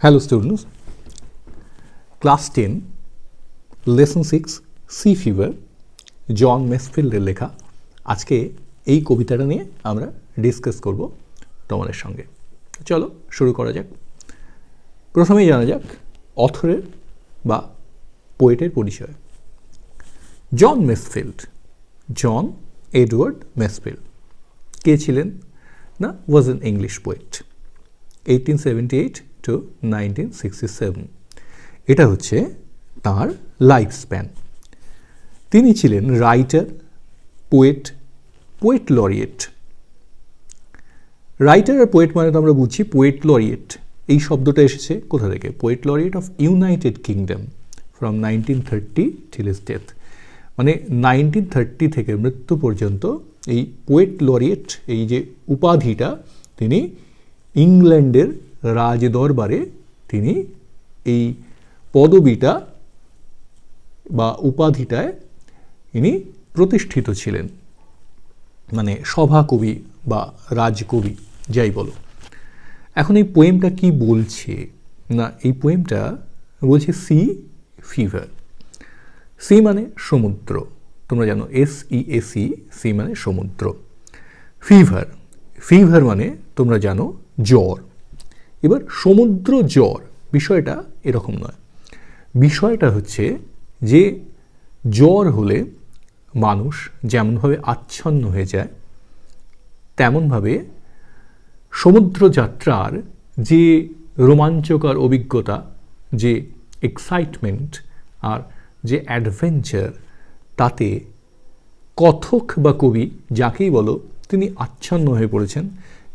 Hello students class ten lesson six sea fever John মেসফিল্ডের লেখা। আজকে এই কবিতাটা নিয়ে আমরা ডিসকাস করব তোমাদের সঙ্গে। চলো, শুরু করা যাক। প্রথমেই জানা যাক, অথরের বা পোয়েটের পরিচয়। জন মেসফিল্ড জন এডওয়ার্ড মেসফিল্ড কে ছিলেন? না was an English poet eighteen seventy eight to nineteen sixty seven এটা হচ্ছে তাঁর লাইফ স্প্যান তিনি ছিলেন writer poet poet laureate writer আর পোয়েট মানে তো আমরা বুঝছি পোয়েট লরিয়েট এই শব্দটা এসেছে কোথা থেকে? Poet laureate of United Kingdom from nineteen thirty till his death মানে নাইনটিন থার্টি থেকে মৃত্যু পর্যন্ত এই পোয়েট লরিয়েট এই যে উপাধিটা, তিনি ইংল্যান্ডের রাজ দরবারে তিনি এই পদবিটা বা উপাধিটায় ইনি প্রতিষ্ঠিত ছিলেন। মানে সভাকবি বা রাজকবি, যাই বলো। এখন এই পোয়েমটা কি বলছে? না, এই পোয়েমটা বলছে সি ফিভার সি মানে সমুদ্র। তোমরা জানো S E A sea sea মানে সমুদ্র। ফিভার ফিভার মানে তোমরা জানো, জ্বর। এবার সমুদ্র জ্বর, বিষয়টা এরকম নয়। বিষয়টা হচ্ছে যে জ্বর হলে মানুষ যেমনভাবে আচ্ছন্ন হয়ে যায়, তেমনভাবে সমুদ্র যাত্রার যে রোমাঞ্চকর অভিজ্ঞতা, যে এক্সাইটমেন্ট আর যে অ্যাডভেঞ্চার তাতে কথক বা কবি, যাকেই বলো, তিনি আচ্ছন্ন হয়ে পড়েছেন,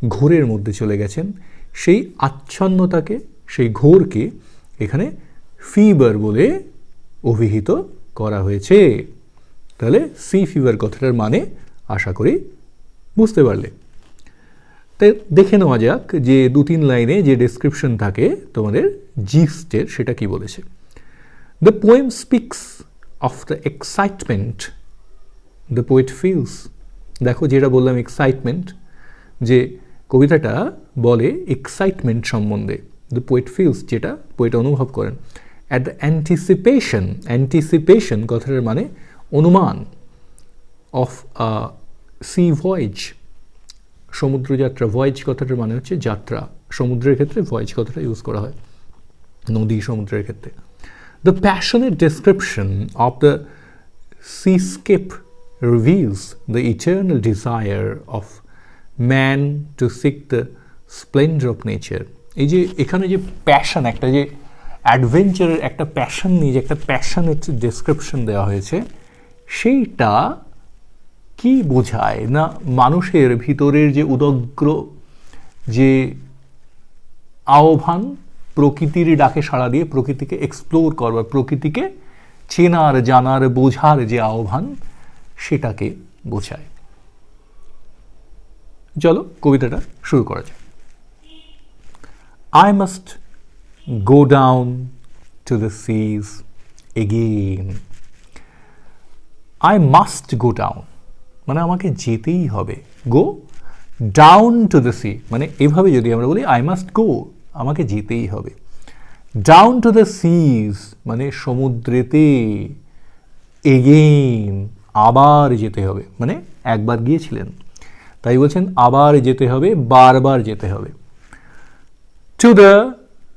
ঘোরের মধ্যে চলে গেছেন। সেই আচ্ছন্নতাকে, সেই ঘোরকে এখানে ফিভার বলে অভিহিত করা হয়েছে। তাহলে সি ফিভার কথাটার মানে আশা করি বুঝতে পারলে। তাই দেখে নেওয়া যাক যে দু তিন লাইনে যে ডেসক্রিপশন থাকে তোমাদের জিস্টের সেটা কি বলেছে। The poem speaks of the excitement the poet feels দেখো যেটা বললাম এক্সাইটমেন্ট যে কবিতাটা বলে এক্সাইটমেন্ট সম্বন্ধে। দ্য পোয়েট ফিলস যেটা পোয়েট অনুভব করেন। অ্যাট দ্য অ্যান্টিসিপেশন অ্যান্টিসিপেশন কথাটার মানে অনুমান অফ সি ভয়েজ সমুদ্রযাত্রা ভয়েজ কথাটার মানে হচ্ছে যাত্রা। সমুদ্রের ক্ষেত্রে ভয়েজ কথাটা ইউজ করা হয়। নদী সমুদ্রের ক্ষেত্রে। The passionate description of the seascape reveals the eternal desire of man to seek the splendor of nature. এই যে এখানে যে প্যাশন একটা যে অ্যাডভেঞ্চারের একটা প্যাশন নিয়ে যে একটা প্যাশনের ডেসক্রিপশন দেওয়া হয়েছে, সেইটা কি বোঝায়? না মানুষের ভিতরের যে উদগ্র, যে আহ্বান প্রকৃতির ডাকে সাড়া দিয়ে প্রকৃতিকে এক্সপ্লোর করবার, প্রকৃতিকে চেনার, জানার, বোঝার যে আহ্বান, সেটাকে বোঝায়। চলো কবিতাটা শুরু করা যায় I must go down to the seas again I must go down মানে আমাকে যেতেই হবে। Go down to the sea মানে এভাবে যদি আমরা বলি আই মাস্ট গো আমাকে যেতেই হবে। ডাউন টু দ্য সিজ মানে সমুদ্রেতে এগেইন আবার যেতে হবে। মানে একবার গিয়েছিলেন। তাই বলছেন আবার যেতে হবে, বারবার যেতে হবে। To the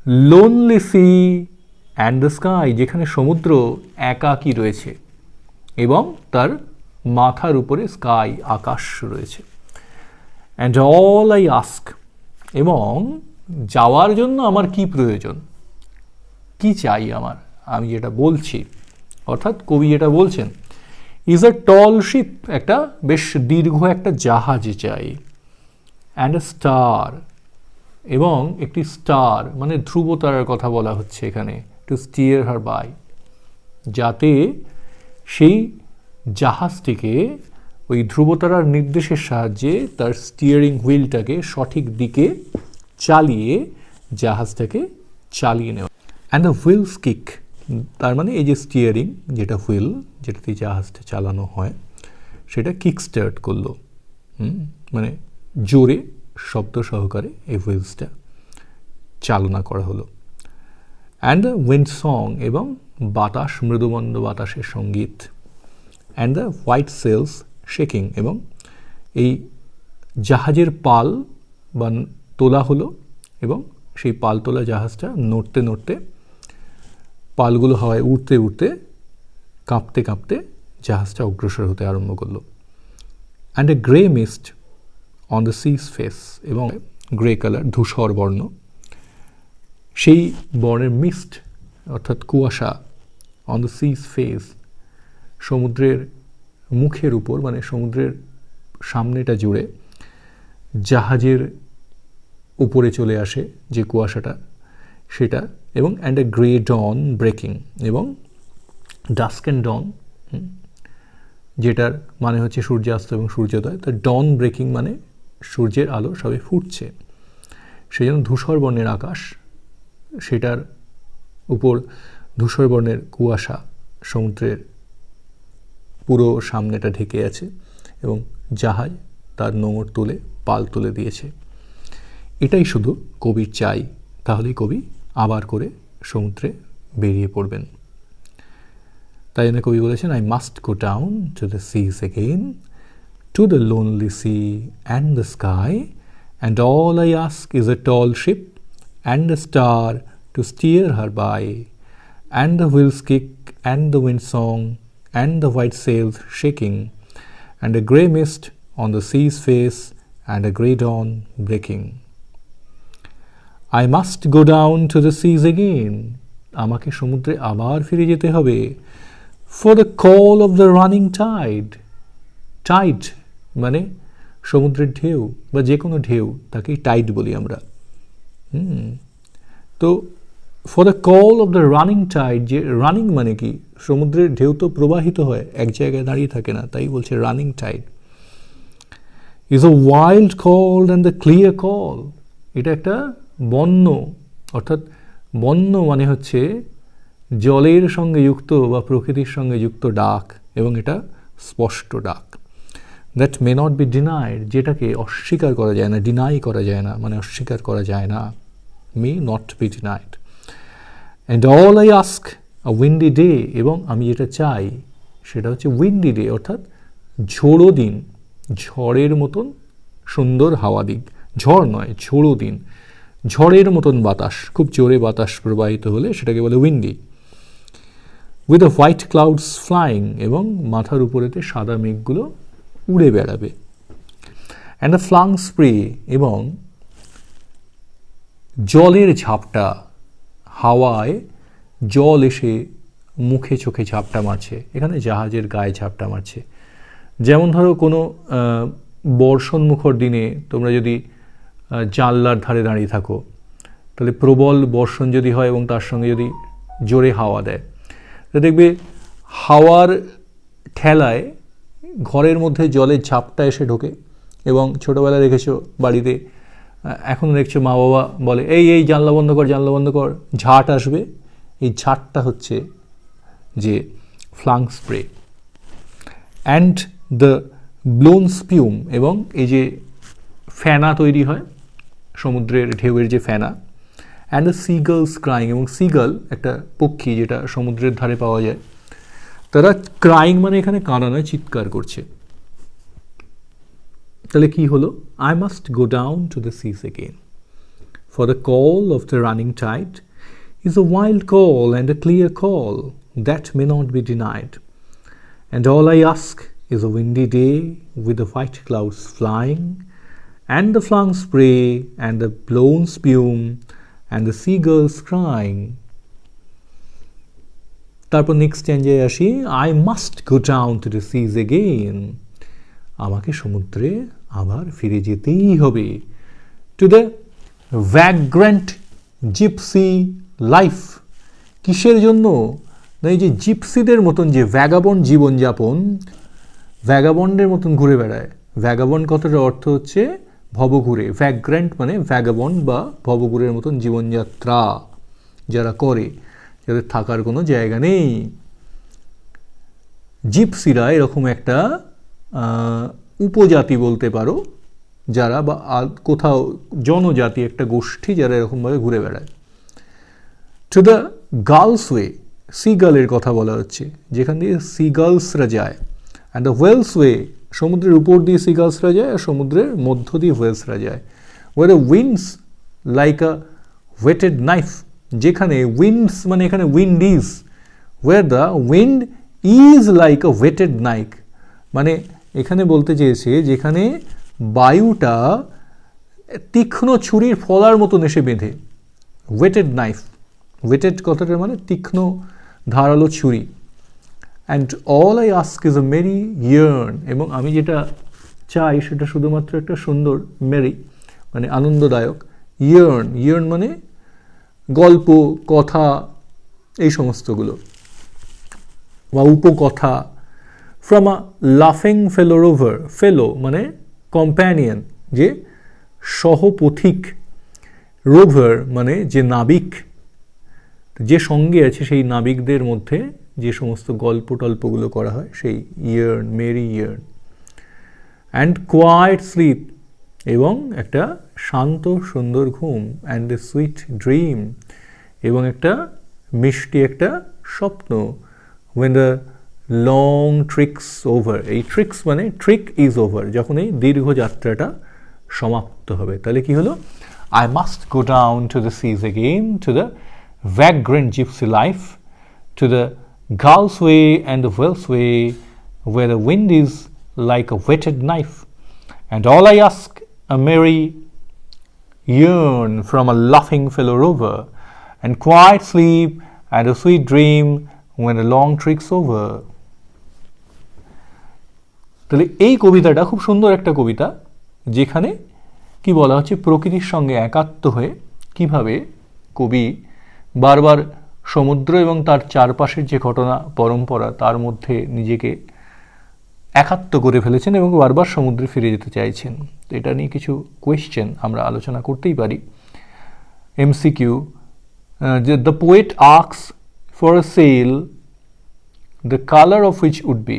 lonely sea and the sky যেখানে সমুদ্র একাকী রয়েছে এবং তার মাথার উপরে স্কাই আকাশ রয়েছে। অ্যান্ড অল আই আস্ক এবং যাওয়ার জন্য আমার কি প্রয়োজন? কি চাই আমার? আমি যেটা বলছি, অর্থাৎ কবি যেটা বলছেন ইজ আ টল শিপ একটা বেশ দীর্ঘ একটা জাহাজ চাই। অ্যান্ড এ স্টার এবং একটি স্টার মানে ধ্রুবতারার কথা বলা হচ্ছে এখানে টু স্টিয়ার হার বাই যাতে সেই জাহাজটিকে ওই ধ্রুবতারার নির্দেশের সাহায্যে তার স্টিয়ারিং হুইলটাকে সঠিক দিকে চালিয়ে জাহাজটাকে চালিয়ে নেওয়া। অ্যান্ড দ্য হুইলস কিক তার মানে এই যে স্টিয়ারিং যেটা হুইল যেটাতে জাহাজটা চালানো হয়, সেটা কিক স্টার্ট করল। মানে জোরে শব্দ সহকারে এই হুইলসটা চালনা করা হলো। অ্যান্ড দ্য উইন্ড সং এবং বাতাস, মৃদুমন্দ বাতাসের সংগীত। And the white sails shaking এবং এই জাহাজের পাল বা তোলা হলো এবং সেই পাল তোলা জাহাজটা নড়তে নড়তে পালগুলো হাওয়ায় উঠতে উঠতে কাঁপতে কাঁপতে জাহাজটা অগ্রসর হতে আরম্ভ করল। And a grey mist on the sea's face এবং গ্রে কালার ধূসর বর্ণ। সেই বর্ণের মিস্ট অর্থাৎ কুয়াশা অন দ্য সিস ফেস সমুদ্রের মুখের উপর মানে সমুদ্রের সামনেটা জুড়ে জাহাজের উপরে চলে আসে যে কুয়াশাটা। সেটা এবং and a grey dawn breaking এবং ডাস্ক অ্যান্ড ডন যেটার মানে হচ্ছে সূর্যাস্ত এবং সূর্যোদয়। তো ডন ব্রেকিং মানে সূর্যের আলো সবে ফুটছে। সেই জন্য ধূসর বর্ণের আকাশ, সেটার উপর ধূসর বর্ণের কুয়াশা সমুদ্রের পুরো সামনেটা ঢেকে আছে এবং জাহাজ তার নোঙর তুলে, পাল তুলে দিয়েছে। এটাই শুধু কবির চাই। তাহলেই কবি আবার করে সমুদ্রে বেরিয়ে পড়বেন। তাই জন্য কবি বলেছেন I must go down to the seas again to the lonely sea and the sky and all I ask is a tall ship and a star to steer her by and the wheel's kick and the wind song and the white sails shaking and a grey mist on the sea's face and a grey dawn breaking I must go down to the seas again আমাকে সমুদ্রে আবার ফিরে যেতে হবে। For the call of the running tide tide মানে সমুদ্রের ঢেউ বা যে কোনো ঢেউ, তাকেই টাইড বলি আমরা। হুম। তো for the call of the running tide যে রানিং মানে কি? সমুদ্রের ঢেউ তো প্রবাহিত হয়, এক জায়গায় দাঁড়িয়ে থাকে না, তাই বলছে running tide is a wild call and the clear call এটা একটা বন্য অর্থাৎ বন্য মানে হচ্ছে জলের সঙ্গে যুক্ত বা প্রকৃতির সঙ্গে যুক্ত ডাক এবং এটা স্পষ্ট ডাক। That may not be denied যেটাকে অস্বীকার করা যায় না ডিনাই করা যায় না মানে অস্বীকার করা যায় না may not be denied and all I ask a windy day এবং আমি যেটা চাই, সেটা হচ্ছে উইন্ডি ডে অর্থাৎ ঝোড়ো দিন, ঝড়ের মতন সুন্দর হাওয়া দিক। ঝড় নয়, ঝোড়ো দিন। ঝড়ের মতন বাতাস, খুব জোরে বাতাস প্রবাহিত হলে সেটাকে বলে windy with a white clouds flying এবং মাথার উপরেতে সাদা মেঘগুলো উড়ে বেড়াবে। অ্যান্ড আ ফ্লাং স্প্রে এবং জলের ঝাপটা, হাওয়ায় জল এসে মুখে চোখে ঝাপটা মারছে, এখানে জাহাজের গায়ে ঝাপটা মারছে। যেমন ধরো কোনো বর্ষণমুখর দিনে তোমরা যদি জানলার ধারে দাঁড়িয়ে থাকো। তাহলে প্রবল বর্ষণ যদি হয় এবং তার সঙ্গে যদি জোরে হাওয়া দেয় দেখবে হাওয়ার ঠেলায় ঘরের মধ্যে জলের ঝাপটা এসে ঢোকে এবং ছোটোবেলায় রেখেছো বাড়িতে এখন দেখছ মা বাবা বলে, এই এই, জানলা বন্ধ কর, জানলা বন্ধ কর। ঝাট আসবে। এই ঝাটটা হচ্ছে যে flung spray. And the blown spume এবং এই যে ফ্যানা তৈরি হয় সমুদ্রের ঢেউয়ের যে ফ্যানা অ্যান্ড দ্য সিগলস ক্রাইং এবং সিগল একটা পক্ষী যেটা সমুদ্রের ধারে পাওয়া যায় তারা ক্রাইং মানে এখানে কানা নয় চিৎকার করছে। তাহলে কি হলো? I must go down to the seas again for the call of the running tide is a wild call and a clear call that may not be denied and all I ask is a windy day with the white clouds flying, and the flung spray, and the blown spume, and the seagulls crying. তারপর next চেঞ্জে আসি I must go down to the seas again আমাকে সমুদ্রে আবার ফিরে যেতেই হবে। To the vagrant gypsy life কিসের জন্য? না এই যে জিপসিদের মতন যে ভ্যাগাবন জীবনযাপন ভ্যাগাবন্ডের মতন ঘুরে বেড়ায়। ভ্যাগাবন্ড কথাটার অর্থ হচ্ছে ভবঘুরে ভ্যাগ্র্যান্ট মানে ভ্যাগাবন বা ভবঘুরের মতন জীবনযাত্রা যারা করে, যাদের থাকার কোনো জায়গা নেই। জিপসিরা এরকম একটা উপজাতি বলতে পারো, যারা বা কোথাও জনজাতি একটা গোষ্ঠী যারা এরকমভাবে ঘুরে বেড়ায়। টু দ্য গার্লস ওয়ে সি গার্লের কথা বলা হচ্ছে, যেখান দিয়ে সি গার্লসরা যায়। অ্যান্ড দ্য ওয়েলস ওয়ে সমুদ্রের উপর দিয়ে সি গার্লসরা যায় আর সমুদ্রের মধ্য দিয়ে ওয়েলসরা যায়। Way the wind's like a whetted knife যেখানে উইন্ডস মানে এখানে wind is where the wind is like a whetted knife মানে এখানে বলতে চেয়েছে যেখানে বায়ুটা তীক্ষ্ণ ছুরির ফলার মতন এসে বেঁধে। ওয়েটেড নাইফ ওয়েটেড কথাটার মানে তীক্ষ্ণ ধারালো ছুরি। And all I ask is a merry yarn এবং আমি যেটা চাই সেটা শুধুমাত্র একটা সুন্দর মেরি মানে আনন্দদায়ক ইয়ার্ন ইয়ার্ন মানে গল্প, কথা, এই সমস্তগুলো। বা উপকথা ফ্রম আ লাফিং ফেলো রোভার ফেলো মানে কম্প্যানিয়ন যে সহপথিক রোভার মানে যে নাবিক, যে সঙ্গে আছে সেই নাবিকদের মধ্যে যে সমস্ত গল্প টল্পগুলো করা হয়, সেই yarn merry yarn and quiet sleep এবং একটা শান্ত, সুন্দর ঘুম অ্যান্ড এ সুইট ড্রিম এবং একটা মিষ্টি একটা স্বপ্ন when the long trick's over এই ট্রিক্স মানে ট্রিক ইজ ওভার যখন এই দীর্ঘ যাত্রাটা সমাপ্ত হবে। তাহলে কি হলো? I must go down to the seas again to the vagrant gypsy life to the Gulf's way and the Wales way, where the wind is like a whetted knife. And all I ask, a merry yearn from a laughing fellow rover, and quiet sleep and a sweet dream when the long trick's over. তাহলে এই কবিতাটা খুব সুন্দর একটা কবিতা যেখানে কি বলা হচ্ছে প্রকৃতির সঙ্গে একাত্ম হয়ে কীভাবে কবি বারবার সমুদ্র এবং তার চারপাশের যে ঘটনা পরম্পরা, তার মধ্যে নিজেকে একাত্ম করে ফেলেছেন এবং বারবার সমুদ্রে ফিরে যেতে চাইছেন। তো এটা নিয়ে কিছু কোয়েশ্চেন আমরা আলোচনা করতেই পারি। এমসিকিউ যে the poet asks for sail the colour of which would be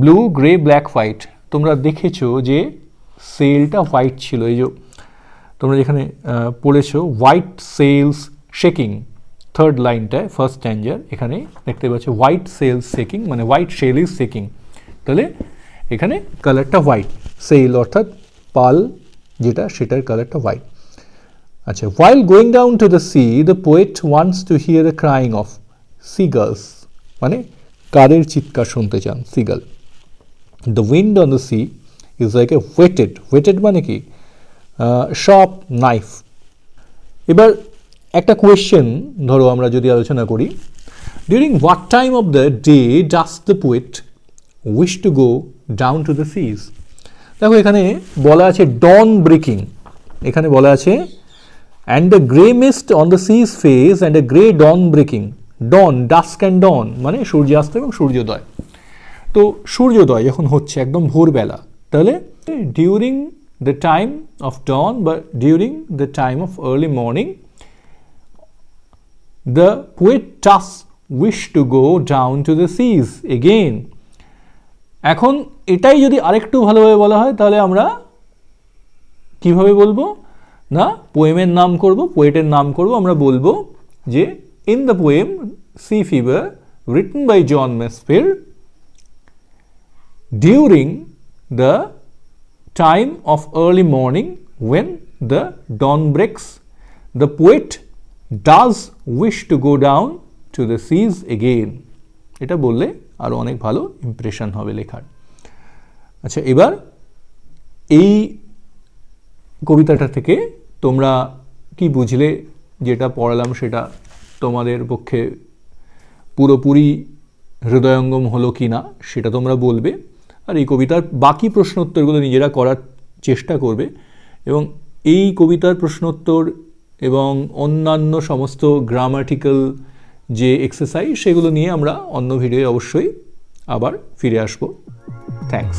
blue grey black white তোমরা দেখেছ যে সেলটা হোয়াইট ছিল। এই যে তোমরা যেখানে পড়েছো হোয়াইট সেলস শেকিং থার্ড লাইনটায় ফার্স্ট স্ট্যান্ডার এখানে দেখতে পাচ্ছ হোয়াইট সেলস শেকিং মানে হোয়াইট শেল ইজ শেকিং তাহলে এখানে কালারটা হোয়াইট সেল অর্থাৎ পাল যেটা, সেটার কালারটা হোয়াইট আচ্ছা while going down to the sea the poet wants to hear the crying of seagulls মানে কারের চিৎকার শুনতে চান seagull the wind on the sea is like a weighted weighted মানে কি? শপ নাইফ এবার একটা কোয়েশ্চেন ধরো আমরা যদি আলোচনা করি during what time of the day does the poet wish to go down to the seas দেখো, এখানে বলা আছে ডন ব্রেকিং এখানে বলা আছে and the grey mist on the sea's face and a grey dawn breaking dawn dusk and dawn মানে সূর্যাস্ত এবং সূর্যোদয়। তো সূর্যোদয় যখন হচ্ছে একদম ভোরবেলা, তাহলে during the time of dawn বা during the time of early morning the poet does wish to go down to the seas again. এখন এটাই যদি আরেকটু ভালোভাবে বলা হয়, তাহলে আমরা কীভাবে বলব? না পোয়েমের নাম করব পোয়েটের নাম করব। আমরা বলব যে in the poem sea fever written by John Masefield during the time of early morning when the dawn breaks the poet does wish to go down to the seas again এটা বললে আরও অনেক ভালো ইমপ্রেশন হবে লেখার। আচ্ছা এবার এই কবিতাটা থেকে তোমরা কি বুঝলে? যেটা পড়ালাম সেটা তোমাদের পক্ষে পুরোপুরি হৃদয়ঙ্গম হলো কি না সেটা তোমরা বলবে। আর এই কবিতার বাকি প্রশ্নোত্তরগুলো নিজেরা করার চেষ্টা করবে। এবং এই কবিতার প্রশ্নোত্তর এবং অন্যান্য সমস্ত গ্রামাটিক্যাল যে এক্সারসাইজ সেগুলো নিয়ে আমরা অন্য ভিডিওয়ে অবশ্যই আবার ফিরে আসব। থ্যাংকস